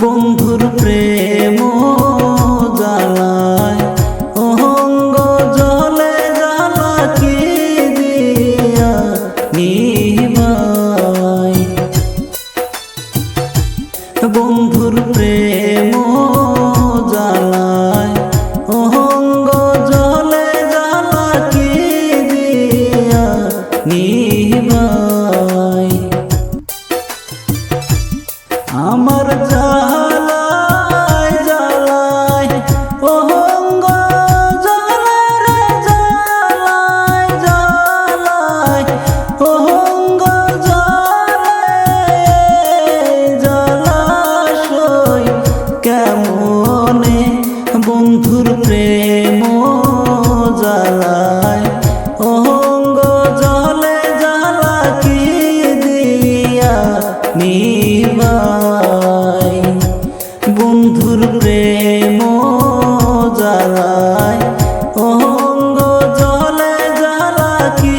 বন্ধুর প্রেম মনে বন্ধুর প্রেম জ্বালায়। অহঙ্গ জলে জ্বালা কি দিয়া নিবাই বন্ধুর প্রেম জ্বালায়। অহঙ্গ জলে জ্বালা কি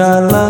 i jalan